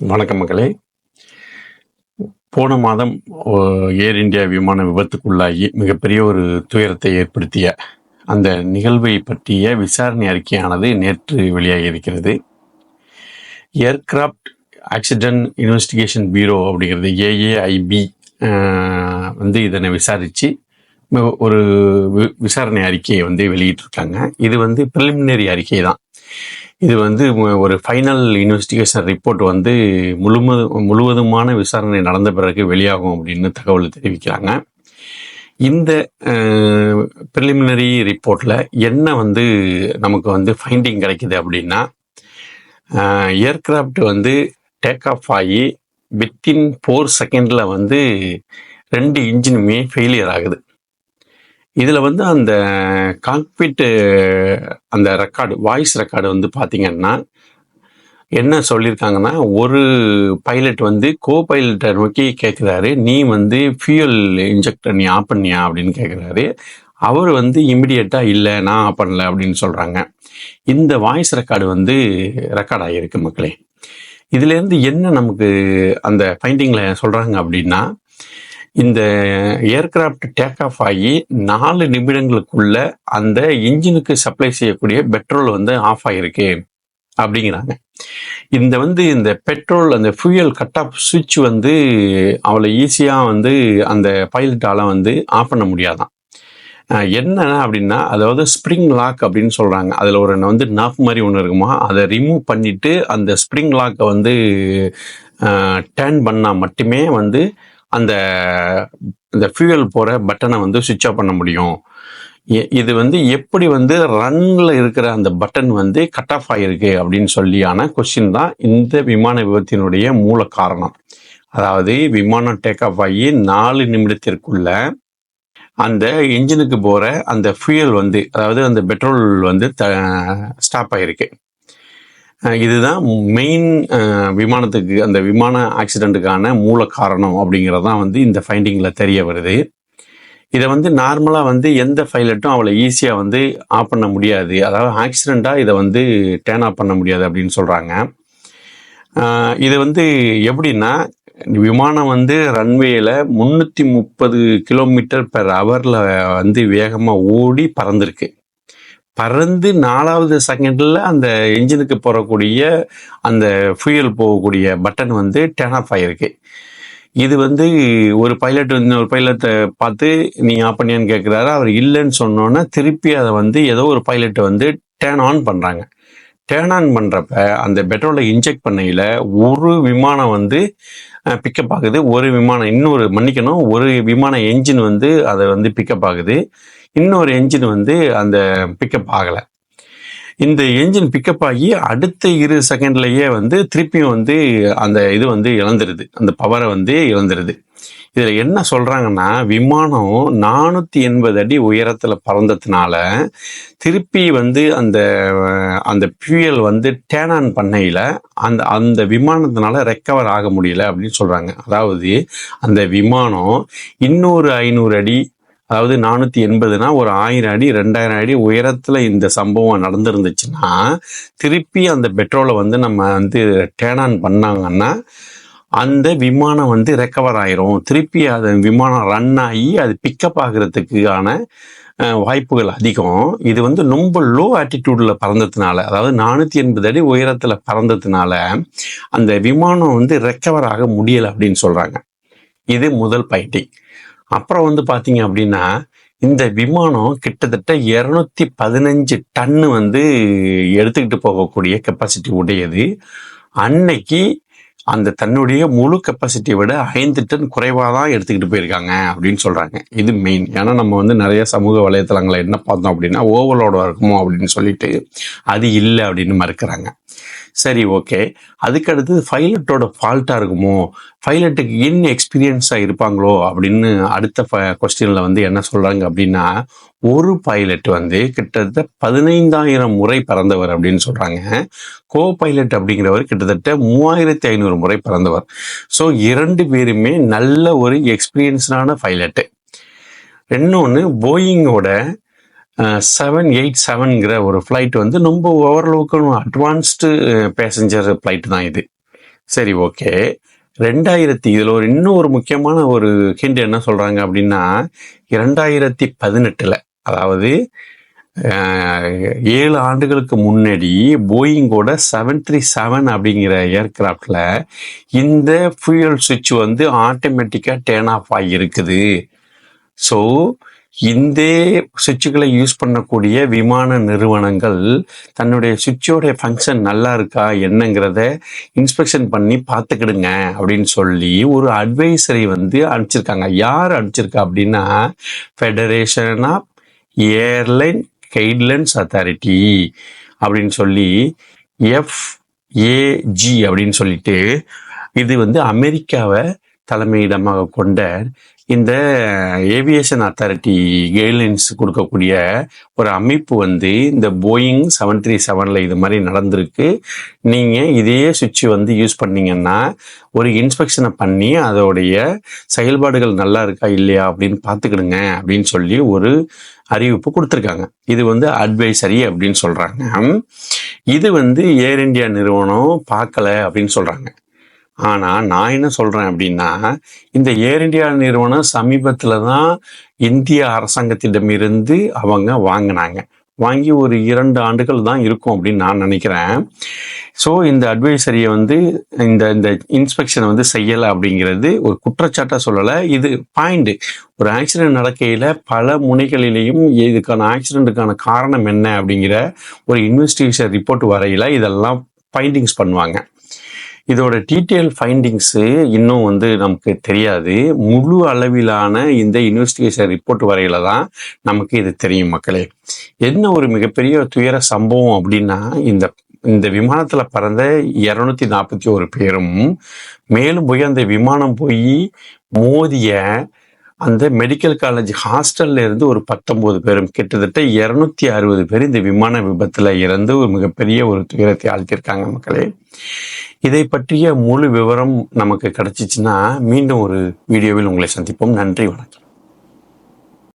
வணக்கம் மக்களே. போன மாதம் ஓ, ஏர் இந்தியா விமான விபத்துக்குள்ளாகி மிகப்பெரிய ஒரு துயரத்தை ஏற்படுத்திய அந்த நிகழ்வை பற்றிய விசாரணை அறிக்கையானது நேற்று வெளியாகி இருக்கிறது. ஏர்கிராஃப்ட் ஆக்சிடென்ட் இன்வெஸ்டிகேஷன் பியூரோ அப்படிங்கிறது ஏஏஐபி வந்து இதனை விசாரித்து ஒரு வி- விசாரணை அறிக்கையை வந்து வெளியிட்டிருக்காங்க. இது வந்து ப்ரிலிமினரி அறிக்கை தான். இது வந்து ஒரு ஃபைனல் இன்வெஸ்டிகேஷன் ரிப்போர்ட் வந்து முழுமது முழுவதுமான விசாரணை நடந்த பிறகு வெளியாகும் அப்படின்னு தகவல் தெரிவிக்கிறாங்க. இந்த ப்ரிலிமினரி ரிப்போர்ட்டில் என்ன வந்து நமக்கு வந்து ஃபைண்டிங் கிடைக்குது அப்படின்னா ஏர்கிராஃப்ட் வந்து டேக் ஆஃப் ஆகி வித்தின் ஃபோர் செகண்டில் வந்து ரெண்டு இன்ஜினுமே ஃபெயிலியர் ஆகுது. இதில் வந்து அந்த காக்பிட்டு அந்த ரெக்கார்டு வாய்ஸ் ரெக்கார்டு வந்து பார்த்தீங்கன்னா என்ன சொல்லியிருக்காங்கன்னா ஒரு பைலட் வந்து கோ பைலட்டை நோக்கி கேட்குறாரு நீ வந்து ஃபியூயல் இன்ஜெக்டர் நீ ஆஃப் பண்ணியா அப்படின்னு கேட்குறாரு அவர் வந்து இமிடியட்டாக இல்லை நான் ஆஃப் பண்ணல அப்படின்னு சொல்கிறாங்க இந்த வாய்ஸ் ரெக்கார்டு வந்து ரெக்கார்ட் ஆகியிருக்கு மக்களே. இதுலேருந்து என்ன நமக்கு அந்த ஃபைண்டிங்கில் சொல்கிறாங்க அப்படின்னா இந்த ஏர்கிராஃப்ட் டேக் ஆஃப் ஆகி நாலு நிமிடங்களுக்குள்ள அந்த இன்ஜினுக்கு சப்ளை செய்யக்கூடிய பெட்ரோல் வந்து ஆஃப் ஆகிருக்கு அப்படிங்கிறாங்க. இந்த வந்து இந்த பெட்ரோல் அந்த ஃபியூயல் கட் ஆஃப் சுவிட்ச் வந்து அவளை ஈஸியாக வந்து அந்த பைலட்டால் வந்து ஆஃப் பண்ண முடியாதான். என்ன அப்படின்னா அதாவது ஸ்ப்ரிங் லாக் அப்படின்னு சொல்கிறாங்க அதில் ஒரு வந்து நாப் மாதிரி ஒன்று இருக்குமா அதை ரிமூவ் பண்ணிவிட்டு அந்த ஸ்ப்ரிங் லாக்கை வந்து டேர்ன் பண்ணால் மட்டுமே வந்து அந்த இந்த ஃபியூயல் போகிற பட்டனை வந்து சுவிட்ச் ஆஃப் பண்ண முடியும். இது வந்து எப்படி வந்து ரன்னில் இருக்கிற அந்த பட்டன் வந்து கட் ஆஃப் ஆகிருக்கு அப்படின்னு சொல்லியான கொஸ்டின் தான் இந்த விமான விபத்தினுடைய மூல காரணம். அதாவது விமானம் டேக் ஆஃப் ஆகி நாலு நிமிடத்திற்குள்ள அந்த இன்ஜினுக்கு போகிற அந்த ஃபியூயல் வந்து அதாவது அந்த பெட்ரோல் வந்து த ஸ்டாப் ஆகிருக்கு இதுதான் மெயின் விமானத்துக்கு அந்த விமான ஆக்சிடெண்ட்டுக்கான மூல காரணம் அப்படிங்கிறது தான் வந்து இந்த ஃபைண்டிங்கில் தெரிய வருது. இதை வந்து நார்மலாக வந்து எந்த பைலட்டும் அவளை ஈஸியாக வந்து ஆஃப் பண்ண முடியாது. அதாவது ஆக்சிடெண்ட்டாக இதை வந்து டேன் ஆஃப் பண்ண முடியாது அப்படின்னு சொல்கிறாங்க இது வந்து எப்படின்னா விமானம் வந்து ரன்வேயில் முந்நூற்றி முப்பது கிலோமீட்டர் பெர் ஹவரில் வந்து வேகமாக ஓடி பறந்துருக்கு. பறந்து நாலாவது செகண்டில் அந்த இன்ஜினுக்கு போகக்கூடிய அந்த ஃபியூயல் போகக்கூடிய பட்டன் வந்து டேன் ஆஃப் ஆகிருக்கு இது வந்து ஒரு பைலட் வந்து ஒரு பைலட்டை பார்த்து நீ ஆஃப் பண்ணியான்னு கேட்குறாரு அவர் இல்லைன்னு சொன்னோன்னே திருப்பி அதை வந்து ஏதோ ஒரு பைலட்டை வந்து டேர்ன் ஆன் பண்ணுறாங்க டேர்ன் ஆன் பண்ணுறப்ப அந்த பெட்ரோலை இன்ஜெக்ட் பண்ணையில் ஒரு விமானம் வந்து பிக்கப் ஆகுது. ஒரு விமானம் இன்னொரு மன்னிக்கணும். ஒரு விமான என்ஜின் வந்து அதை வந்து பிக்கப் ஆகுது. இன்னொரு என்ஜின் வந்து அந்த பிக்கப் ஆகலை. இந்த என்ஜின் பிக்கப் ஆகி அடுத்த இரு செகண்ட்லேயே வந்து திருப்பியும் வந்து அந்த இது வந்து இழந்துருது. அந்த பவரை வந்து இழந்துருது. இதில் என்ன சொல்கிறாங்கன்னா விமானம் நானூற்றி எண்பது அடி உயரத்தில் பறந்ததுனால திருப்பி வந்து அந்த அந்த ஃபியூயல் வந்து டேன் ஆன் பண்ணையில் அந்த அந்த விமானத்தினால ரெக்கவர் ஆக முடியல அப்படின்னு சொல்கிறாங்க அதாவது அந்த விமானம் இன்னொரு ஐநூறு அடி அதாவது நானூற்றி எண்பதுனா ஒரு ஆயிரம் அடி ரெண்டாயிரம் அடி உயரத்தில் இந்த சம்பவம் நடந்துருந்துச்சுன்னா திருப்பி அந்த பெட்ரோலை வந்து நம்ம வந்து டேன் ஆன் பண்ணாங்கன்னா அந்த விமானம் வந்து ரெக்கவர் ஆயிரும். திருப்பி அது விமானம் ரன் ஆகி அது பிக்கப் ஆகிறதுக்கான வாய்ப்புகள் அதிகம். இது வந்து ரொம்ப லோ ஆட்டிடியூடில் பறந்ததுனால அதாவது நானூற்றி எண்பது அடி உயரத்தில் பறந்ததுனால அந்த விமானம் வந்து ரெக்கவர் ஆக முடியலை அப்படின்னு சொல்கிறாங்க இது முதல் பைட்டிங் அப்புறம் வந்து பார்த்தீங்க அப்படின்னா இந்த விமானம் கிட்டத்தட்ட இரநூத்தி பதினஞ்சு டன்னு வந்து எடுத்துக்கிட்டு போகக்கூடிய கெப்பாசிட்டி உடையது. அன்னைக்கு அந்த தன்னுடைய முழு கெப்பாசிட்டியை விட ஐந்து டன் குறைவாக தான் எடுத்துக்கிட்டு போயிருக்காங்க அப்படின்னு சொல்கிறாங்க இது மெயின் ஏன்னா நம்ம வந்து நிறைய சமூக வலைத்தளங்களை என்ன பார்த்தோம் அப்படின்னா ஓவர்லோடாக இருக்குமோ அப்படின்னு சொல்லிட்டு அது இல்லை அப்படின்னு மறுக்கிறாங்க. சரி ஓகே அதுக்கு அடுத்தது பைலட்டோட ஃபால்ட்டாக இருக்குமோ? பைலட்டுக்கு இன் எக்ஸ்பீரியன்ஸாக இருப்பாங்களோ? அப்படின்னு அடுத்த கொஸ்டினில் வந்து என்ன சொல்கிறாங்க அப்படின்னா ஒரு பைலட் வந்து கிட்டத்தட்ட பதினைந்தாயிரம் முறை பறந்தவர் அப்படின்னு சொல்கிறாங்க கோ பைலட் அப்படிங்கிறவர் கிட்டத்தட்ட மூவாயிரத்தி ஐநூறு முறை பறந்தவர். ஸோ இரண்டு பேருமே நல்ல ஒரு எக்ஸ்பீரியன்ஸ்டான பைலட்டு இன்னொன்று போயிங்கோட செவன் எயிட் செவன்கிற ஒரு ஃப்ளைட் வந்து ரொம்ப ஓரளவுக்கு அட்வான்ஸ்டு பேசஞ்சர் ஃப்ளைட் தான் இது. சரி ஓகே ரெண்டாயிரத்தி இதில் ஒரு இன்னும் ஒரு முக்கியமான ஒரு ஹிண்ட் என்ன சொல்கிறாங்க அப்படின்னா இரண்டாயிரத்தி பதினெட்டில் அதாவது ஏழு ஆண்டுகளுக்கு முன்னாடி போயிங்கோட செவன் த்ரீ செவன் அப்படிங்கிற ஏர்கிராஃப்டில் இந்த ஃபியூயல் சுவிட்ச் வந்து ஆட்டோமேட்டிக்காக டேர்ன் ஆஃப் ஆகியிருக்குது. ஸோ இந்த சுவிட்சுகளை யூஸ் பண்ணக்கூடிய விமான நிறுவனங்கள் தன்னுடைய சுவிட்சோடைய ஃபங்க்ஷன் நல்லா இருக்கா என்னங்கிறத இன்ஸ்பெக்ஷன் பண்ணி பார்த்துக்கிடுங்க அப்படின்னு சொல்லி ஒரு அட்வைசரி வந்து அனுப்பிச்சிருக்காங்க. யார் அனுப்பிச்சிருக்கா அப்படின்னா federation of airline guidelines authority அப்படின்னு சொல்லி எஃப்ஏஜி அப்படின்னு சொல்லிட்டு இது வந்து அமெரிக்காவை தலைமையிடமாக கொண்ட இந்த ஏவியேஷன் அத்தாரிட்டி கைட்லைன்ஸ் கொடுக்கக்கூடிய ஒரு அமைப்பு வந்து இந்த போயிங் செவன் த்ரீ செவனில் இது மாதிரி நடந்திருக்கு. நீங்கள் இதே சுவிட்ச் வந்து யூஸ் பண்ணீங்கன்னா ஒரு இன்ஸ்பெக்ஷனை பண்ணி அதோடைய செயல்பாடுகள் நல்லா இருக்கா இல்லையா அப்படின்னு பார்த்துக்கிடுங்க அப்படின்னு சொல்லி ஒரு அறிவிப்பு கொடுத்துருக்காங்க. இது வந்து அட்வைசரி அப்படின்னு சொல்கிறாங்க இது வந்து ஏர் இந்தியா நிறுவனம் பார்க்கல அப்படின்னு சொல்கிறாங்க ஆனால் நான் என்ன சொல்கிறேன் அப்படின்னா இந்த ஏர் இந்தியா நிறுவனம் சமீபத்தில் தான் இந்திய அரசாங்கத்திடமிருந்து அவங்க வாங்கினாங்க. வாங்கி ஒரு இரண்டு ஆண்டுகள் தான் இருக்கும் அப்படின்னு நான் நினைக்கிறேன். ஸோ இந்த அட்வைசரியை வந்து இந்த இந்த இன்ஸ்பெக்ஷனை வந்து செய்யலை அப்படிங்கிறது ஒரு குற்றச்சாட்டாக சொல்லலை. இது பாயிண்ட் ஒரு ஆக்சிடென்ட் நடக்கையில் பல முனைகளிலேயும் இதுக்கான ஆக்சிடென்ட்டுக்கான காரணம் என்ன அப்படிங்கிற ஒரு இன்வெஸ்டிகேஷன் ரிப்போர்ட் வரையில் இதெல்லாம் ஃபைண்டிங்ஸ் பண்ணுவாங்க. இதோட டீட்டெயில் ஃபைண்டிங்ஸு இன்னும் வந்து நமக்கு தெரியாது. முழு அளவிலான இந்த இன்வெஸ்டிகேஷன் ரிப்போர்ட் வரையில தான் நமக்கு இது தெரியும் மக்களே. என்ன ஒரு மிகப்பெரிய துயர சம்பவம் அப்படின்னா இந்த இந்த விமானத்தில் பறந்த இரநூத்தி நாற்பத்தி ஒரு பேரும் மேலும் போய் அந்த விமானம் போய் மோதிய அந்த மெடிக்கல் காலேஜ் ஹாஸ்டல்ல இருந்து ஒரு பத்தொன்பது பேரும் கிட்டத்தட்ட இருநூத்தி அறுபது பேர் இந்த விமான விபத்துல இறந்து ஒரு மிகப்பெரிய ஒரு துயரத்தை ஆழ்த்தியிருக்காங்க மக்களே. இதை பற்றிய முழு விவரம் நமக்கு கிடைச்சிச்சுன்னா மீண்டும் ஒரு வீடியோவில் உங்களை சந்திப்போம். நன்றி வணக்கம்.